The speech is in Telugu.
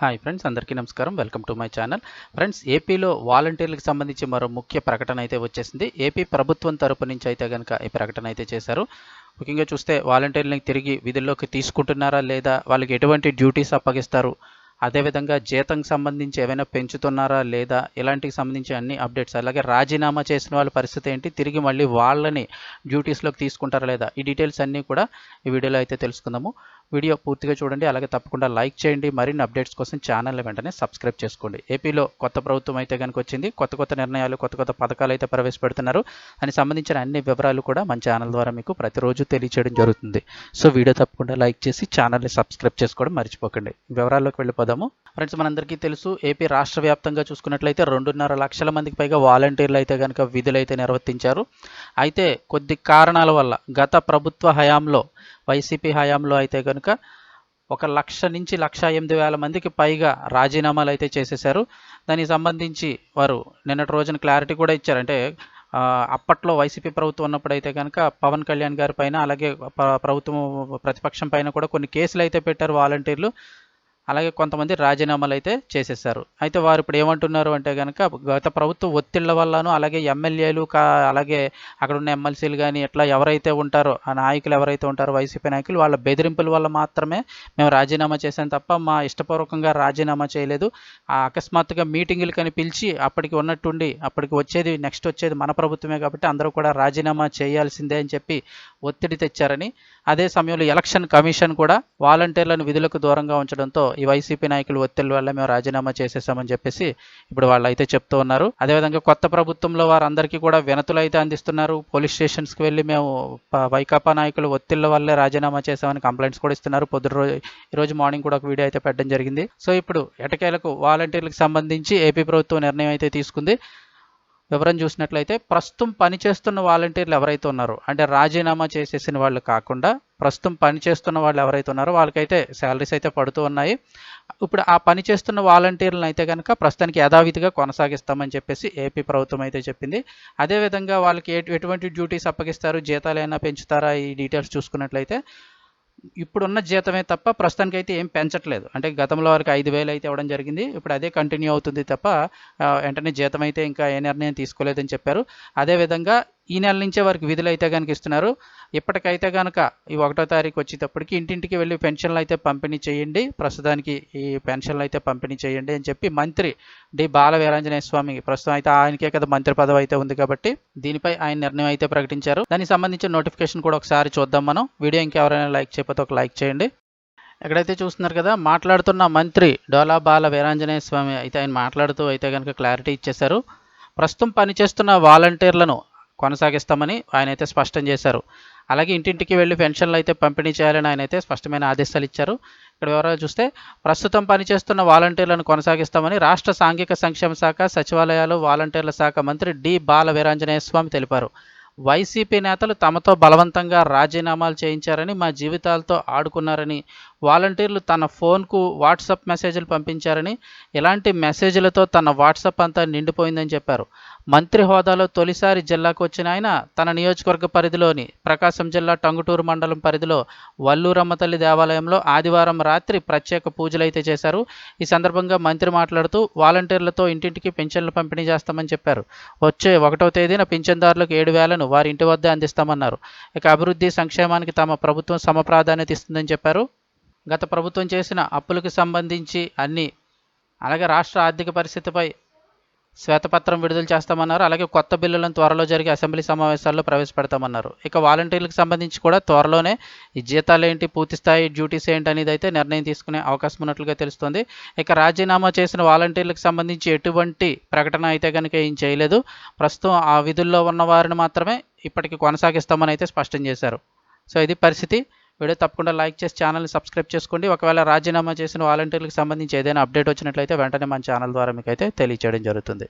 హాయ్ ఫ్రెండ్స్ అందరికీ నమస్కారం. Welcome to my channel friends ఏపీలో వాలంటీర్లకు సంబంధించి మరో ముఖ్య ప్రకటన అయితే వచ్చేసింది. ఏపీ ప్రభుత్వం తరపు నుంచి అయితే కనుక ఈ ప్రకటన అయితే చేశారు. ముఖ్యంగా చూస్తే వాలంటీర్లని తిరిగి విధుల్లోకి తీసుకుంటున్నారా లేదా? వాళ్ళకి ఎటువంటి డ్యూటీస్ అప్పగిస్తారు? అదేవిధంగా జీతం సంబంధించి ఏమైనా పెంచుతున్నారా లేదా ఇలాంటికి సంబంధించి అన్ని అప్డేట్స్ అలాగే రాజీనామా చేసిన వాళ్ళ పరిస్థితి ఏంటి? తిరిగి మళ్ళీ వాళ్ళని డ్యూటీస్లోకి తీసుకుంటారా లేదా? ఈ డీటెయిల్స్ అన్నీ కూడా ఈ వీడియోలో అయితే తెలుసుకుందాము. వీడియో పూర్తిగా చూడండి అలాగే తప్పకుండా లైక్ చేయండి. మరిన్ని అప్డేట్స్ కోసం ఛానల్ వెంటనే సబ్స్క్రైబ్ చేసుకోండి. ఏపీలో కొత్త ప్రభుత్వం అయితే కనుక వచ్చింది కొత్త కొత్త నిర్ణయాలు కొత్త కొత్త పథకాలు అయితే ప్రవేశపెడుతున్నారు. దానికి సంబంధించిన అన్ని వివరాలు కూడా మన ఛానల్ ద్వారా మీకు ప్రతిరోజు తెలియచేయడం జరుగుతుంది. సో వీడియో తప్పకుండా లైక్ చేసి ఛానల్ని సబ్స్క్రైబ్ చేసుకోవడం మర్చిపోకండి. వివరాల్లోకి వెళ్ళిపోదాము ఫ్రెండ్స్ మనందరికీ తెలుసు ఏపీ రాష్ట్ర వ్యాప్తంగా చూసుకున్నట్లయితే రెండున్నర లక్షల మందికి పైగా వాలంటీర్లు అయితే కనుక విధులు అయితే నిర్వర్తించారు. అయితే కొద్ది కారణాల వల్ల గత ప్రభుత్వ హయాంలో వైసీపీ హయాంలో అయితే కనుక ఒక లక్ష నుంచి లక్ష ఎనిమిది వేల మందికి పైగా రాజీనామాలు అయితే చేసేశారు. దానికి సంబంధించి వారు నిన్నటి రోజున క్లారిటీ కూడా ఇచ్చారు. అంటే అప్పట్లో వైసీపీ ప్రభుత్వం ఉన్నప్పుడు అయితే కనుక పవన్ కళ్యాణ్ గారి పైన అలాగే ప్రభుత్వం ప్రతిపక్షం పైన కూడా కొన్ని కేసులు అయితే పెట్టారు వాలంటీర్లు. అలాగే కొంతమంది రాజీనామాలు అయితే చేసేసారు అయితే వారు ఇప్పుడు ఏమంటున్నారు అంటే కనుక గత ప్రభుత్వ ఒత్తిళ్ళ వల్లనూ అలాగే ఎమ్మెల్యేలు కా అలాగే అక్కడ ఉన్న ఎమ్మెల్సీలు కానీ ఇట్లా ఎవరైతే ఉంటారో ఆ నాయకులు ఎవరైతే ఉంటారో వైసీపీ నాయకులు వాళ్ళ బెదిరింపుల వల్ల మాత్రమే మేము రాజీనామా చేశాం తప్ప మా ఇష్టపూర్వకంగా రాజీనామా చేయలేదు. ఆ అకస్మాత్తుగా మీటింగులు కానీ పిలిచి అప్పటికి ఉన్నట్టుండి అప్పటికి వచ్చేది నెక్స్ట్ వచ్చేది మన ప్రభుత్వమే కాబట్టి అందరూ కూడా రాజీనామా చేయాల్సిందే అని చెప్పి ఒత్తిడి తెచ్చారని. అదే సమయంలో ఎలక్షన్ కమిషన్ కూడా వాలంటీర్లను విధులకు దూరంగా ఉంచడంతో ఈ వైసీపీ నాయకులు ఒత్తిడి వల్ల మేము రాజీనామా చేసేసామని చెప్పేసి ఇప్పుడు వాళ్ళు అయితే చెప్తూ ఉన్నారు. అదేవిధంగా కొత్త ప్రభుత్వంలో వారందరికీ కూడా వినతులు అయితే అందిస్తున్నారు. పోలీస్ స్టేషన్స్కి వెళ్ళి మేము వైకాపా నాయకులు ఒత్తిళ్ళ వల్లే రాజీనామా చేశామని కంప్లైంట్స్ కూడా ఇస్తున్నారు. పొద్దు రోజు ఈరోజు మార్నింగ్ కూడా ఒక వీడియో అయితే పెట్టడం జరిగింది. సో ఇప్పుడు ఎటకేలకు వాలంటీర్లకు సంబంధించి ఏపీ ప్రభుత్వం నిర్ణయం అయితే తీసుకుంది. వివరం చూసినట్లయితే ప్రస్తుతం పనిచేస్తున్న వాలంటీర్లు ఎవరైతే ఉన్నారో అంటే రాజీనామా చేసేసిన వాళ్ళు కాకుండా ప్రస్తుతం పనిచేస్తున్న వాళ్ళు ఎవరైతే ఉన్నారో వాళ్ళకైతే శాలరీస్ అయితే పడుతూ ఉన్నాయి. ఇప్పుడు ఆ పని చేస్తున్న వాలంటీర్లను అయితే కనుక ప్రస్తుతానికి యథావిధిగా కొనసాగిస్తామని చెప్పేసి ఏపీ ప్రభుత్వం అయితే చెప్పింది. అదేవిధంగా వాళ్ళకి ఎటువంటి డ్యూటీస్ అప్పగిస్తారు జీతాలు ఏమైనా పెంచుతారా ఈ డీటెయిల్స్ చూసుకున్నట్లయితే ఇప్పుడున్న జీతమే తప్ప ప్రస్తుతానికి అయితే ఏం పెంచట్లేదు. అంటే గతంలో వరకు ఐదు వేలు అయితే ఇవ్వడం జరిగింది. ఇప్పుడు అదే కంటిన్యూ అవుతుంది తప్ప వెంటనే జీతం అయితే ఇంకా ఏ నిర్ణయం తీసుకోలేదని చెప్పారు. అదేవిధంగా ఈ నెల నుంచే వారికి విధులు అయితే కనుక ఇస్తున్నారు. ఇప్పటికైతే కనుక ఈ ఒకటో తారీఖు వచ్చేటప్పటికి ఇంటింటికి వెళ్ళి పెన్షన్లు అయితే పంపిణీ చేయండి. ప్రస్తుతానికి ఈ పెన్షన్లు అయితే పంపిణీ చేయండి అని చెప్పి మంత్రి డి. బాల వీరాంజనేయ స్వామి ప్రస్తుతం అయితే ఆయనకే కదా మంత్రి పదవి అయితే ఉంది కాబట్టి దీనిపై ఆయన నిర్ణయం అయితే ప్రకటించారు. దానికి సంబంధించిన నోటిఫికేషన్ కూడా ఒకసారి చూద్దాం మనం. వీడియో ఇంకెవరైనా లైక్ చేయకపోతే ఒక లైక్ చేయండి. ఎక్కడైతే చూస్తున్నారు కదా మాట్లాడుతున్న మంత్రి డోలా బాల వీరాంజనేయ స్వామి అయితే ఆయన మాట్లాడుతూ అయితే కనుక క్లారిటీ ఇచ్చేశారు. ప్రస్తుతం పనిచేస్తున్న వాలంటీర్లను కొనసాగిస్తామని ఆయన అయితే స్పష్టం చేశారు. అలాగే ఇంటింటికి వెళ్ళి పెన్షన్లు అయితే పంపిణీ చేయాలని ఆయన అయితే స్పష్టమైన ఆదేశాలు ఇచ్చారు. ఇక్కడ వివరాలు చూస్తే ప్రస్తుతం పనిచేస్తున్న వాలంటీర్లను కొనసాగిస్తామని రాష్ట్ర సాంఘిక సంక్షేమ శాఖ సచివాలయాలు వాలంటీర్ల శాఖ మంత్రి డి బాల వీరాంజనేయ స్వామి తెలిపారు. వైసీపీ నేతలు తమతో బలవంతంగా రాజీనామాలు చేయించారని మా జీవితాలతో ఆడుకున్నారని వాలంటీర్లు తన ఫోన్కు వాట్సాప్ మెసేజ్లు పంపించారని ఇలాంటి మెసేజ్లతో తన వాట్సాప్ అంతా నిండిపోయిందని చెప్పారు. మంత్రి హోదాలో తొలిసారి జిల్లాకు వచ్చిన ఆయన తన నియోజకవర్గ పరిధిలోని ప్రకాశం జిల్లా టంగుటూరు మండలం పరిధిలో వల్లూరమ్మతల్లి దేవాలయంలో ఆదివారం రాత్రి ప్రత్యేక పూజలు అయితే చేశారు. ఈ సందర్భంగా మంత్రి మాట్లాడుతూ వాలంటీర్లతో ఇంటింటికి పింఛన్లు పంపిణీ చేస్తామని చెప్పారు. వచ్చే ఒకటో తేదీన పింఛన్దారులకు ఏడు వేలను వారి ఇంటి వద్దే అందిస్తామన్నారు. ఇక అభివృద్ధి సంక్షేమానికి తమ ప్రభుత్వం సమ ప్రాధాన్యత ఇస్తుందని చెప్పారు. గత ప్రభుత్వం చేసిన అప్పులకు సంబంధించి అన్ని అలాగే రాష్ట్ర ఆర్థిక పరిస్థితిపై శ్వేతపత్రం విడుదల చేస్తామన్నారు. అలాగే కొత్త బిల్లులను త్వరలో జరిగే అసెంబ్లీ సమావేశాల్లో ప్రవేశపెడతామన్నారు. ఇక వాలంటీర్లకు సంబంధించి కూడా త్వరలోనే ఈ జీతాలు ఏంటి పూర్తి స్థాయి డ్యూటీస్ ఏంటి అనేది అయితే నిర్ణయం తీసుకునే అవకాశం ఉన్నట్లుగా తెలుస్తుంది. ఇక రాజీనామా చేసిన వాలంటీర్లకు సంబంధించి ఎటువంటి ప్రకటన అయితే కనుక ఏం చేయలేదు. ప్రస్తుతం ఆ విధుల్లో ఉన్న వారిని మాత్రమే ఇప్పటికి కొనసాగిస్తామని అయితే స్పష్టం చేశారు. సో ఇది పరిస్థితి. వీడియో తప్పకుండా లైక్ చేసి ఛానల్ని సబ్స్క్రైబ్ చేసుకోండి. ఒకవేళ రాజీనామా చేసిన వాలంటీర్లకు సంబంధించి ఏదైనా అప్డేట్ వచ్చినట్లయితే వెంటనే మన ఛానల్ ద్వారా మీకు అయితే తెలియచేయడం జరుగుతుంది.